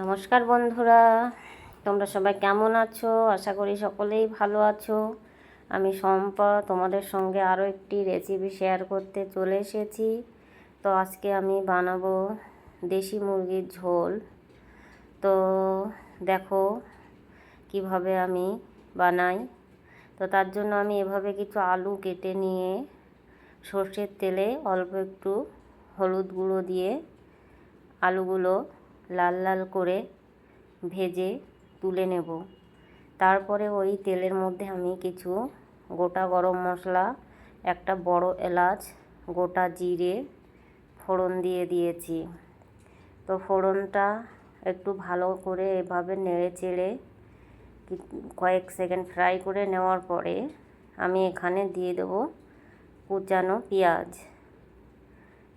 নমস্কার বন্ধুরা, তোমরা সবাই কেমন আছো? আশা করি সকলেই ভালো আছো। আমি শম্পা, তোমাদের সঙ্গে আরও একটি রেসিপি শেয়ার করতে চলে এসেছি। তো আজকে আমি বানাবো দেশি মুরগির ঝোল। তো দেখো কীভাবে আমি বানাই। তো তার জন্য আমি এভাবে কিছু আলু কেটে নিয়ে সর্ষের তেলে অল্প একটু হলুদ গুঁড়ো দিয়ে আলুগুলো লাল লাল করে ভেজে তুলে নেব। তারপরে ওই তেলের মধ্যে আমি কিছু গোটা গরম মশলা, একটা বড় এলাচ, গোটা জিরে ফোড়ন দিয়ে দিয়েছি। তো ফোড়নটা একটু ভালো করে এভাবে নেড়ে চেড়ে কয়েক সেকেন্ড ফ্রাই করে নেওয়ার পরে আমি এখানে দিয়ে দেব কুচানো পেঁয়াজ।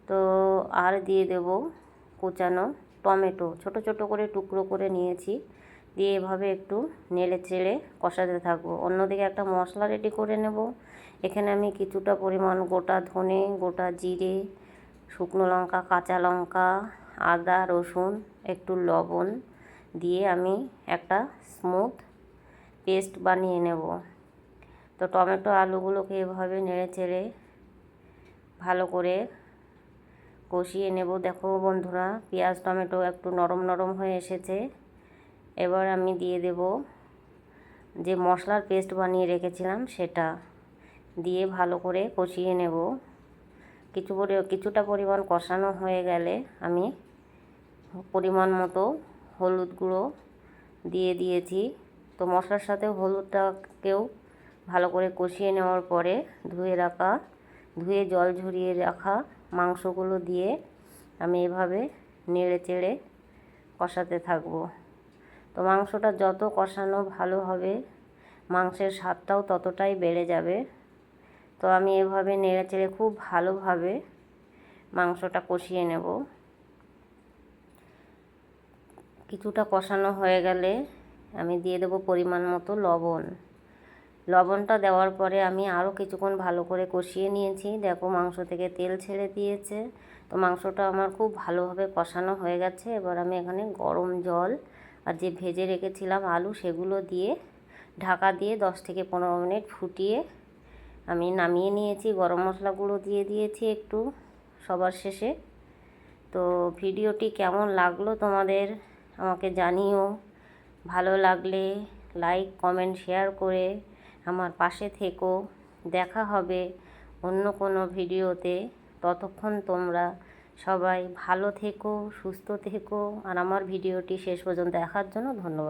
তো আর দিয়ে দেব কুচানো টমেটো, ছোট ছোট করে টুকরো করে নিয়েছি। দিয়ে এভাবে একটু নেড়ে চেড়ে কষাতে থাকব। অন্যদিকে একটা মশলা রেডি করে নেব। এখানে আমি কিছুটা পরিমাণ গোটা ধনে, গোটা জিরে, শুকনো লঙ্কা, কাঁচা লঙ্কা, আদা, রসুন, একটু লবণ দিয়ে আমি একটা স্মুথ পেস্ট বানিয়ে নেব। তো টমেটো আলুগুলোকে এভাবে নেড়ে চেড়ে ভালো করে কষিয়ে নেব। দেখো বন্ধুরা, পেঁয়াজ, টমেটো একটু নরম নরম হয়ে এসেছে। এবার আমি দিয়ে দেব যে মশলার পেস্ট বানিয়ে রেখেছিলাম সেটা। দিয়ে ভালো করে কষিয়ে নেব। কিছু পরি, কিছুটা পরিমাণ কষানো হয়ে গেলে আমি পরিমাণ মতো হলুদ গুঁড়ো দিয়ে দিয়েছি। তো মশলার সাথে হলুদটাকেও ভালো করে কষিয়ে নেওয়ার পরে ধুয়ে রাখা, ধুয়ে জল ঝরিয়ে রাখা মাংসগুলো দিয়ে আমি এভাবে নেড়ে চেড়ে কষাতে থাকব। তো মাংসটা যত কষানো ভালো হবে, মাংসের স্বাদটাও ততটাই বেড়ে যাবে। তো আমি এভাবে নেড়ে চেড়ে খুব ভালোভাবে মাংসটা কষিয়ে নেব। কিছুটা কষানো হয়ে গেলে আমি দিয়ে দেবো পরিমাণ মতো লবণ। লবণটা দেওয়ার পরে আমি আরও কিছুক্ষণ ভালো করে কষিয়ে নিয়েছি। দেখো মাংস থেকে তেল ছেড়ে দিয়েছে। তো মাংসটা আমার খুব ভালোভাবে কষানো হয়ে গেছে। এবার আমি এখানে গরম জল আর যে ভেজে রেখেছিলাম আলু, সেগুলো দিয়ে ঢাকা দিয়ে দশ থেকে পনেরো মিনিট ফুটিয়ে আমি নামিয়ে নিয়েছি। গরম মশলা গুঁড়ো দিয়ে দিয়েছি একটু সবার শেষে। তো ভিডিওটি কেমন লাগল তোমাদের আমাকে জানিও। ভালো লাগলে লাইক, কমেন্ট, শেয়ার করে আমার পাশে থেকো। দেখা হবে অন্য কোনো ভিডিওতে। ততক্ষণ তোমরা সবাই ভালো থেকো, সুস্থ থেকো। আর আমার ভিডিওটি শেষ পর্যন্ত দেখার জন্য ধন্যবাদ।